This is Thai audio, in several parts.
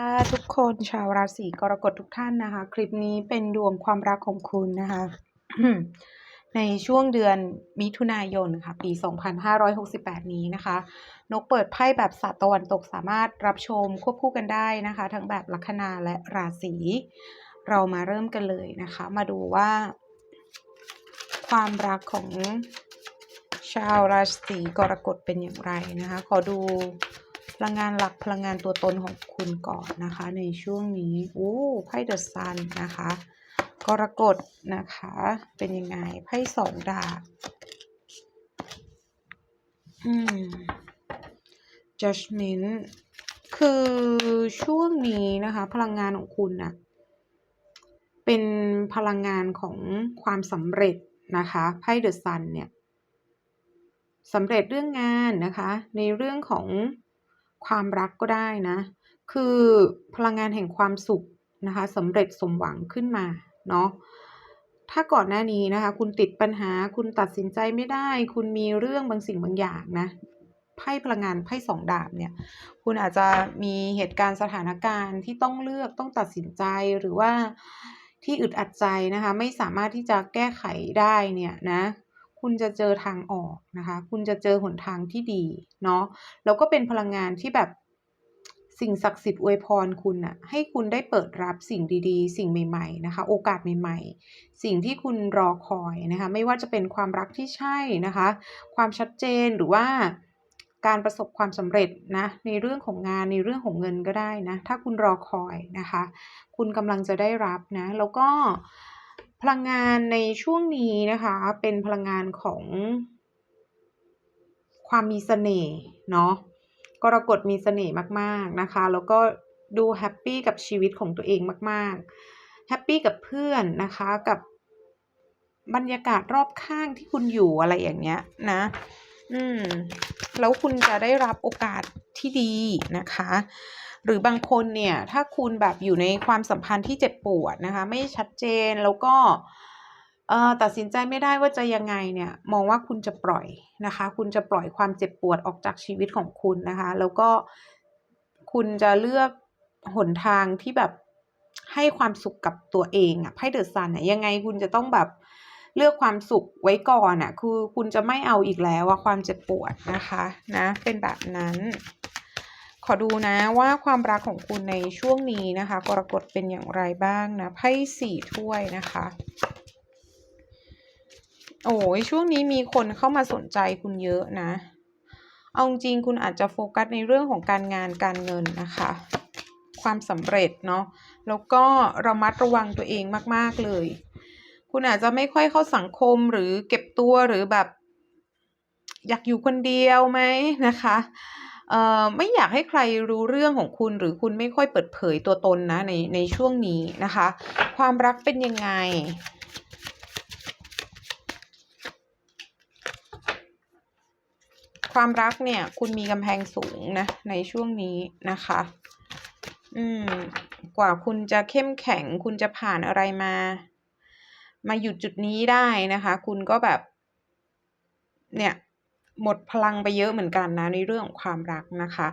ค่ะทุกคนชาวราศีกรกฎทุกท่านนะคะ คลิปนี้เป็นดวงความรักของคุณนะคะ ในช่วงเดือนมิถุนายนค่ะ ปี 2568 นี้นะคะ นกเปิดไพ่แบบศาสตร์ตะวันตกสามารถรับชมควบคู่กันได้นะคะ ทั้งแบบลัคนาและราศีเรามาเริ่มกันเลยนะคะ มาดูว่า ความรักของชาวราศีกรกฎเป็นอย่างไรนะคะ ขอดู พลังงานหลักพลังงานตัวตนของคุณก่อนนะคะ ในช่วงนี้โอ้ไพ่เดอะซันนะคะกรกฎนะคะ เป็นยังไงไพ่สองดาบอืม judgment คือช่วงนี้นะคะ พลังงานของคุณน่ะเป็นพลังงานของความสำเร็จนะคะไพ่เดอะซันเนี่ยสำเร็จเรื่องงานนะคะ ในเรื่องของ ความรักก็ได้นะ คือพลังงานแห่งความสุขนะคะสำเร็จสมหวังขึ้นมาเนาะถ้าก่อนหน้านี้นะคะ คุณติดปัญหาคุณตัดสินใจไม่ได้ คุณมีเรื่องบางสิ่งบางอย่างนะไพ่พลังงานไพ่สองดาบเนี่ย คุณอาจจะมีเหตุการณ์สถานการณ์ที่ต้องเลือกต้องตัดสินใจหรือว่าที่อึดอัดใจนะคะ ไม่สามารถที่จะแก้ไขได้เนี่ยนะ คุณจะเจอทางออกนะคะ คุณจะเจอหนทางที่ดีเนาะแล้วก็เป็นพลังงานที่แบบสิ่งศักดิ์สิทธิ์อวยพรคุณอะให้คุณได้เปิดรับสิ่งดีๆ สิ่งใหม่ๆนะคะ โอกาสใหม่ ๆ สิ่งที่คุณรอคอยนะคะ ไม่ว่าจะเป็นความรักที่ใช่นะคะ ความชัดเจนหรือว่าการประสบความสำเร็จนะในเรื่องของงานในเรื่องของเงินก็ได้นะ ถ้าคุณรอคอยนะคะ คุณกำลังจะได้รับนะ แล้วก็ พลังงานในช่วงนี้นะคะ เป็นพลังงานของความมีเสน่ห์เนาะกรกฎมีเสน่ห์มากๆนะคะ แล้วก็ดูแฮปปี้กับชีวิตของตัวเองมากๆแฮปปี้กับเพื่อนนะคะกับบรรยากาศรอบข้างที่คุณอยู่อะไรอย่างเงี้ยนะ อืม แล้วคุณจะได้รับโอกาสที่ดีนะคะ หรือบางคนเนี่ยถ้าคุณแบบอยู่ในความสัมพันธ์ที่เจ็บปวดนะคะ ไม่ชัดเจนแล้วก็ตัดสินใจไม่ได้ว่าจะยังไงเนี่ยมองว่าคุณจะปล่อยนะคะ คุณจะปล่อยความเจ็บปวดออกจากชีวิตของคุณนะคะ แล้วก็คุณจะเลือกหนทางที่แบบให้ความสุขกับตัวเองอะไพ่เดอะซันอะยังไงคุณจะต้องแบบเลือกความสุขไว้ก่อนอะคือคุณจะไม่เอาอีกแล้วอะความเจ็บปวดนะคะนะเป็นแบบนั้น ขอดูนะว่าความรักของคุณในช่วงนี้นะคะกรกฎเป็นอย่างไรบ้างนะไพ่สี่ถ้วยนะคะ โอ้ยช่วงนี้มีคนเข้ามาสนใจคุณเยอะนะ เอาจริงคุณอาจจะโฟกัสในเรื่องของการงานการเงินนะคะ ความสำเร็จเนาะแล้วก็ระมัดระวังตัวเองมาก ๆ เลย คุณอาจจะไม่ค่อยเข้าสังคมหรือเก็บตัวหรือแบบ อยากอยู่คนเดียวไหมนะคะ ไม่อยากให้ใครรู้เรื่องของคุณหรือคุณไม่ค่อยเปิดเผยตัวตนนะในในช่วงนี้นะคะ ความรักเป็นยังไงความรักเนี่ย คุณมีกำแพงสูงนะ ในช่วงนี้นะคะ อืม กว่าคุณจะเข้มแข็ง คุณจะผ่านอะไรมา มาหยุดจุดนี้ได้นะคะ คุณก็แบบ เนี่ย หมดพลังไปเยอะเหมือนกันนะในเรื่องของความรักนะคะ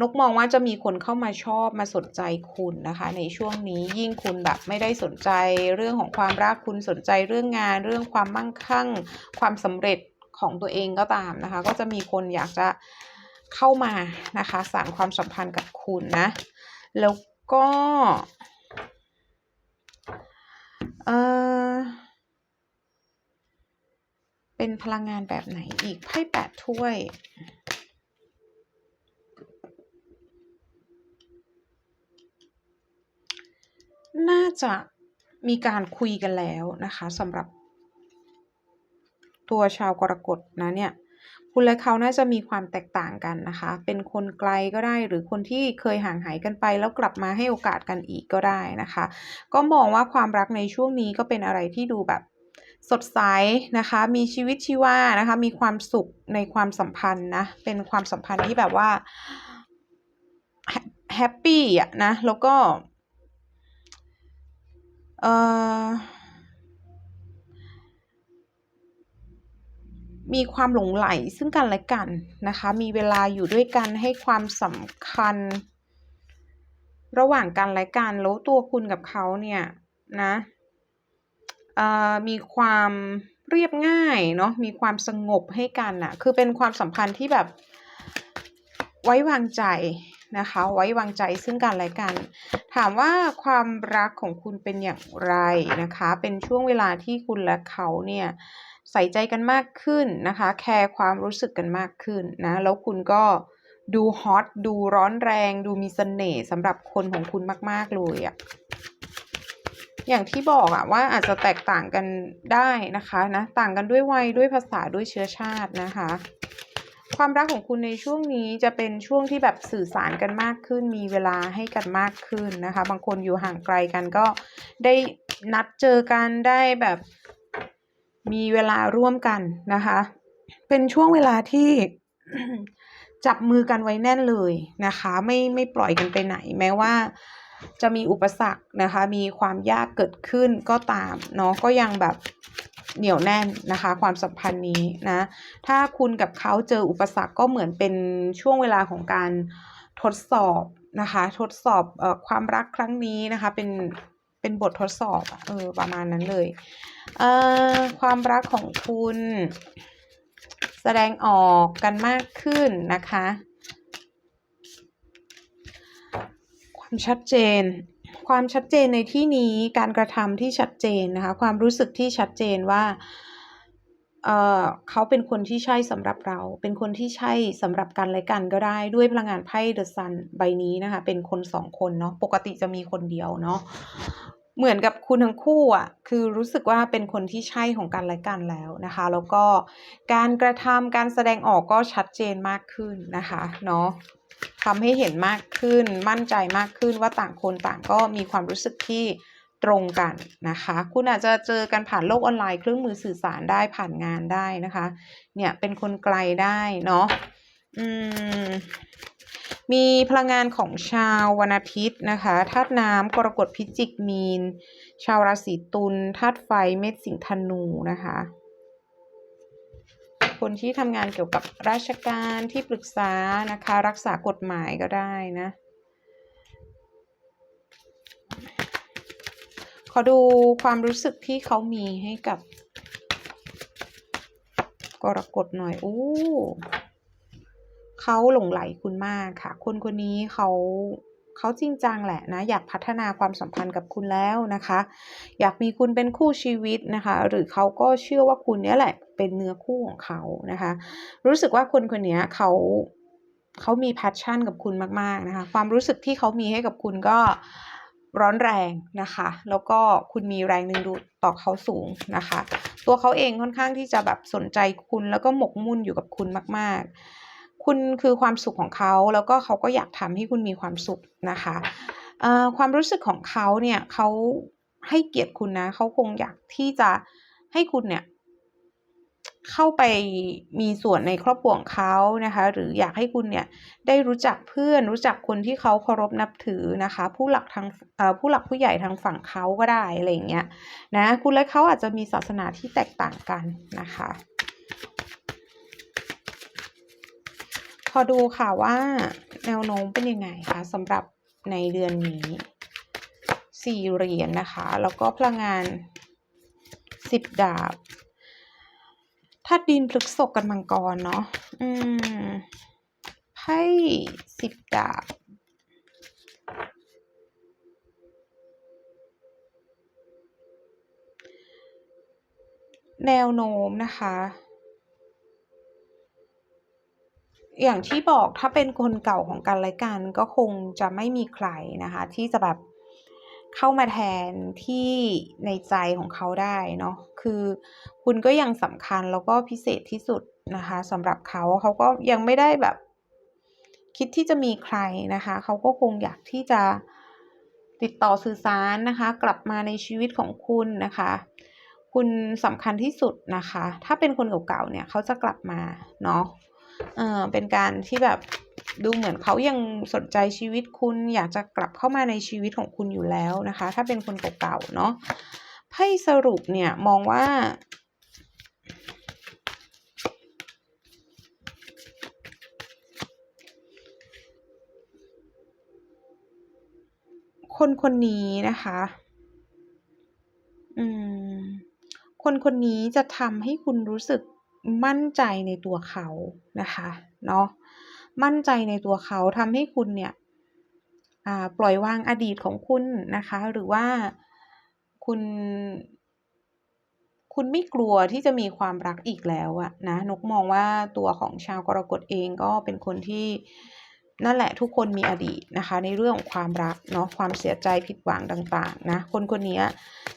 นกมองว่าจะมีคนเข้ามาชอบมาสนใจคุณนะคะ ในช่วงนี้ยิ่งคุณแบบไม่ได้สนใจเรื่องของความรักคุณสนใจเรื่องงาน เรื่องความมั่งคั่ง ความสำเร็จของตัวเองก็ตามนะคะ ก็จะมีคนอยากจะเข้ามานะคะ สานความสัมพันธ์กับคุณนะ แล้วก็ เออ เป็นพลังงานแบบไหนอีกไพ่แปดถ้วย น่าจะมีการคุยกันแล้วนะคะสำหรับ ตัวชาวกรกฎนะเนี่ยคุณและเขาน่าจะมีความแตกต่างกันนะคะ เป็นคนไกลก็ได้หรือคนที่เคยห่างหายกันไป แล้วกลับมาให้โอกาสกันอีกก็ได้นะคะ ก็มองว่าความรักในช่วงนี้ก็เป็นอะไรที่ดูแบบ สดใสนะคะ มีชีวิตชีวานะคะ มีความสุขในความสัมพันธ์นะ เป็นความสัมพันธ์ที่แบบว่าแฮปปี้อะนะ แล้วก็เอ่อมีความหลงไหลซึ่งกันและกันนะคะ มีเวลาอยู่ด้วยกันให้ความสำคัญ ระหว่างกันและกันแล้วตัวคุณกับเขาเนี่ยนะ มีความเรียบง่ายเนาะมีความสงบให้กันน่ะคือเป็นความสัมพันธ์ที่แบบไว้วางใจนะคะ ไว้วางใจซึ่งกันและกัน ถามว่าความรักของคุณเป็นอย่างไรนะคะ เป็นช่วงเวลาที่คุณและเขาเนี่ยใส่ใจกันมากขึ้นนะคะ แคร์ความรู้สึกกันมากขึ้นนะ แล้วคุณก็ดูฮอต ดูร้อนแรง ดูมีเสน่ห์สำหรับคนของคุณมาก ๆ เลยอะ อย่างที่บอกอะว่าอาจจะแตกต่างกันได้นะคะนะต่างกันด้วยวัยด้วยภาษาด้วยเชื้อชาตินะคะ ความรักของคุณในช่วงนี้จะเป็นช่วงที่แบบสื่อสารกันมากขึ้น มีเวลาให้กันมากขึ้นนะคะ บางคนอยู่ห่างไกลกันก็ได้นัดเจอกันได้แบบมีเวลาร่วมกันนะคะ เป็นช่วงเวลาที่จับมือกันไว้แน่นเลยนะคะ ไม่ไม่ปล่อยกันไปไหนแม้ว่า จะมีอุปสรรคนะคะ มีความยากเกิดขึ้นก็ตามเนาะก็ยังแบบเหนียวแน่นนะคะ ความสัมพันธ์นี้นะ ถ้าคุณกับเขาเจออุปสรรคก็เหมือนเป็นช่วงเวลาของการทดสอบนะคะ ทดสอบเอ่อความรักครั้งนี้นะคะ เป็นเป็นบททดสอบเออประมาณนั้นเลยเอ่อความรักของคุณ แสดงออกกันมากขึ้นนะคะ ความ ชัดเจน ความชัดเจนในที่นี้การกระทำที่ชัดเจนนะคะ ความรู้สึกที่ชัดเจนว่าเเขาเป็นคนที่ใช่สำหรับเรา เป็นคนที่ใช่สำหรับกันและกันก็ได้ด้วยพลังงานไพ่เดอะซันใบนี้นะคะ เป็นคนสองคนเนาะปกติจะมีคนเดียวเนาะเหมือนกับคุณทั้งคู่อะคือรู้สึกว่าเป็นคนที่ใช่ของกันและกันแล้วนะคะ แล้วก็การกระทำการแสดงออกก็ชัดเจนมากขึ้นนะคะเนาะ ทำให้เห็นมากขึ้น มั่นใจมากขึ้นว่าต่างคนต่างก็มีความรู้สึกที่ตรงกันนะคะ คุณอาจจะเจอกันผ่านโลกออนไลน์เครื่องมือสื่อสารได้ผ่านงานได้นะคะ เนี่ยเป็นคนไกลได้เนาะอืมมีพลังงานของชาววันอาทิตย์นะคะธาตุน้ำกรกฎพิจิกมีน ชาวราศีตุลธาตุไฟเมษสิงห์ธนูนะคะ คนที่ทำงานเกี่ยวกับราชการที่ปรึกษานะคะ รักษากฎหมายก็ได้นะ ขอดูความรู้สึกที่เขามีให้กับกรกฎหน่อย อู้เขาหลงไหลคุณมากค่ะ คนคนนี้เขา เขาจริงจังแหละนะ อยากพัฒนาความสัมพันธ์กับคุณแล้วนะคะ อยากมีคุณเป็นคู่ชีวิตนะคะ หรือเขาก็เชื่อว่าคุณเนี้ยแหละเป็นเนื้อคู่ของเขานะคะ รู้สึกว่าคนคนนี้เขาเขามีแพชชั่นกับคุณมากๆนะคะ ความรู้สึกที่เขามีให้กับคุณก็ร้อนแรงนะคะ แล้วก็คุณมีแรงดึงดูดต่อเขาสูงนะคะ ตัวเขาเองค่อนข้างที่จะแบบสนใจคุณแล้วก็หมกมุ่นอยู่กับคุณมาก ๆ คุณคือความสุขของเขาแล้วก็เขาก็อยากทำให้คุณมีความสุขนะคะความรู้สึกของเขาเนี่ยเขาให้เกียรติคุณนะเขาคงอยากที่จะให้คุณเนี่ยเข้าไปมีส่วนในครอบครัวของเขานะคะ หรืออยากให้คุณเนี่ยได้รู้จักเพื่อนรู้จักคนที่เขาเคารพนับถือนะคะ ผู้หลักทางผู้หลักผู้ใหญ่ทางฝั่งเขาก็ได้อะไรอย่างเงี้ยนะคุณและเขาอาจจะมีศาสนาที่แตกต่างกันนะคะ ขอดูค่ะว่าแนวโน้มเป็นยังไงคะสำหรับในเดือนนี้สี่เหรียญนะคะ แล้วก็พลังงานสิบดาบธาตุดินพฤกษกกันมังกรเนาะอืมไพ่สิบดาบแนวโน้มนะคะ อย่างที่บอกถ้าเป็นคนเก่าของกันและกัน ก็คงจะไม่มีใครนะคะ ที่จะแบบเข้ามาแทนที่ในใจของเขาได้เนาะคือคุณก็ยังสำคัญแล้วก็พิเศษที่สุดนะคะสำหรับเขาเขาก็ยังไม่ได้แบบ คิดที่จะมีใครนะคะ เขาก็คงอยากที่จะติดต่อสื่อสารนะคะ กลับมาในชีวิตของคุณนะคะ คุณสำคัญที่สุดนะคะ ถ้าเป็นคนเก่าๆเนี่ยเขาจะกลับมาเนาะ เออเป็นการที่แบบดูเหมือนเขายังสนใจชีวิตคุณอยากจะกลับเข้ามาในชีวิตของคุณอยู่แล้วนะคะ ถ้าเป็นคนเก่าๆเนาะไพ่สรุปเนี่ยมองว่าคนคนนี้นะคะ อืม คนคนนี้จะทำให้คุณรู้สึก มั่นใจในตัวเขานะคะเนาะมั่นใจในตัวเขาทำให้คุณเนี่ยปล่อยวางอดีตของคุณนะคะ หรือว่าคุณ คุณไม่กลัวที่จะมีความรักอีกแล้วอะนะนกมองว่าตัวของชาวกรกฎเองก็เป็นคนที่ นั่นแหละทุกคนมีอดีตนะคะ ในเรื่องของความรักเนาะความเสียใจผิดหวังต่างๆนะคนคนนี้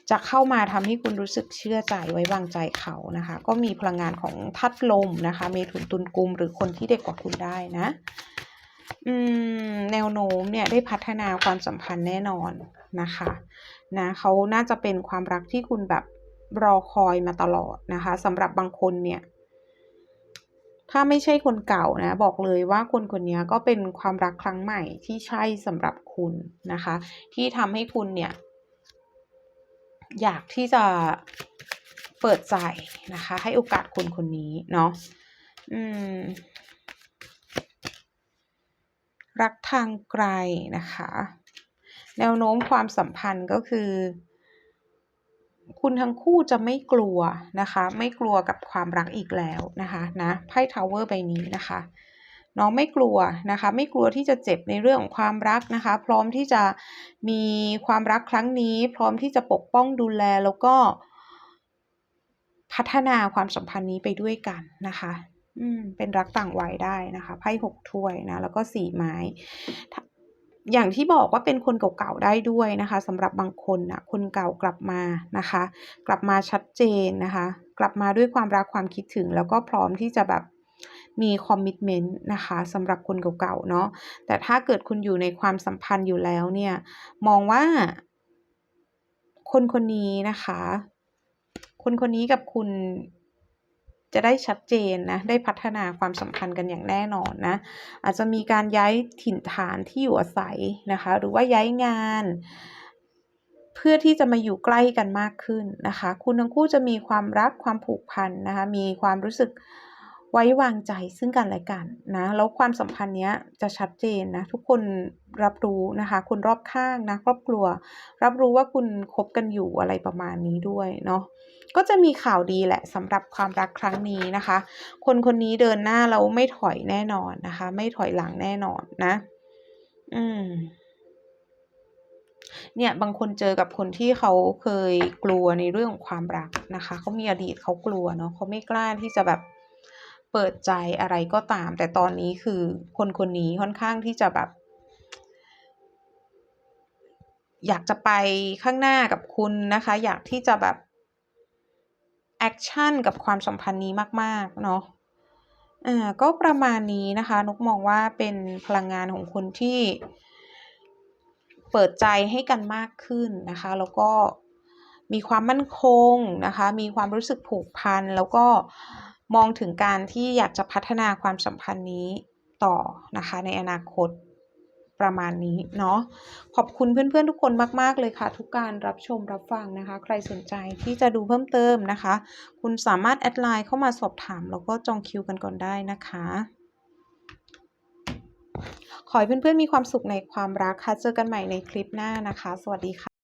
จะเข้ามาทำให้คุณรู้สึกเชื่อใจไว้วางใจเขานะคะ ก็มีพลังงานของธาตุลมนะคะเมถุนตุลกุมหรือคนที่เด็กกว่าคุณได้นะอืมแนวโน้มเนี่ยได้พัฒนาความสัมพันธ์แน่นอนนะคะนะเขาน่าจะเป็นความรักที่คุณแบบรอคอยมาตลอดนะคะสำหรับบางคนเนี่ย ถ้าไม่ใช่คนเก่านะ บอกเลยว่าคนคนนี้ก็เป็นความรักครั้งใหม่ที่ใช่สำหรับคุณนะคะ ที่ทำให้คุณเนี่ย อยากที่จะเปิดใจนะคะ ให้โอกาสคนคนนี้เนาะอืม รักทางไกลนะคะ แนวโน้มความสัมพันธ์ก็คือ คุณทั้งคู่จะไม่กลัวนะคะ ไม่กลัวกับความรักอีกแล้วนะคะนะไพ่ทาวเวอร์ใบนี้นะคะน้องไม่กลัวนะคะ ไม่กลัวที่จะเจ็บในเรื่องของความรักนะคะ พร้อมที่จะมีความรักครั้งนี้ พร้อมที่จะปกป้องดูแลแล้วก็ พัฒนาความสัมพันธ์นี้ไปด้วยกันนะคะอืมเป็นรักต่างวัยได้นะคะไพ่หกถ้วยนะแล้วก็สี่ไม้ อย่างที่บอกว่าเป็นคนเก่าๆได้ด้วยนะคะสำหรับบางคนนะคนเก่ากลับมานะคะ กลับมาชัดเจนนะคะ กลับมาด้วยความรักความคิดถึง แล้วก็พร้อมที่จะแบบมีคอมมิชเมนต์นะคะสำหรับคนเก่าๆเนาะแต่ถ้าเกิดคุณอยู่ในความสัมพันธ์อยู่แล้วเนี่ย มองว่า คนคนนี้นะคะ คนคนนี้กับคุณ จะได้ชัดเจนนะได้พัฒนาความสัมพันธ์กันอย่างแน่นอนนะอาจจะมีการย้ายถิ่นฐานที่อยู่อาศัยนะคะ หรือว่าย้ายงาน เพื่อที่จะมาอยู่ใกล้กันมากขึ้นนะคะ คุณทั้งคู่จะมีความรักความผูกพันนะคะ มีความรู้สึก ไว้วางใจซึ่งกันและกันนะแล้วความสัมพันธ์เนี้ยจะชัดเจนนะทุกคนรับรู้นะคะคนรอบข้างนะครอบครัว รับรู้ว่าคุณคบกันอยู่อะไรประมาณนี้ด้วยเนาะก็จะมีข่าวดีแหละสำหรับความรักครั้งนี้นะคะ คนคนนี้เดินหน้าแล้วไม่ถอยแน่นอนนะคะ ไม่ถอยหลังแน่นอนนะ อืมเนี่ยบางคนเจอกับคนที่เขาเคยกลัวในเรื่องของความรักนะคะเขามีอดีตเขากลัวเนาะเขาไม่กล้าที่จะแบบ เปิดใจอะไรก็ตาม แต่ตอนนี้คือคนคนนี้ค่อนข้างที่จะแบบ อยากจะไปข้างหน้ากับคุณนะคะ อยากที่จะแบบแอคชั่นกับความสัมพันธ์นี้มากๆเนาะอ่าก็ประมาณนี้นะคะนกมองว่าเป็นพลังงานของคนที่เปิดใจให้กันมากขึ้นนะคะ แล้วก็มีความมั่นคงนะคะ มีความรู้สึกผูกพันแล้วก็ มองถึงการที่อยากจะพัฒนาความสัมพันธ์นี้ต่อนะคะในอนาคตประมาณนี้เนาะขอบคุณเพื่อนๆทุกคนมาก ๆ เลยค่ะ ทุกการรับชมรับฟังนะคะ ใครสนใจที่จะดูเพิ่มเติมนะคะ คุณสามารถแอดไลน์เข้ามาสอบถาม แล้วก็จองคิวกันก่อนได้นะคะ ขอให้เพื่อนๆมีความสุขในความรักค่ะ เจอกันใหม่ในคลิปหน้านะคะ สวัสดีค่ะ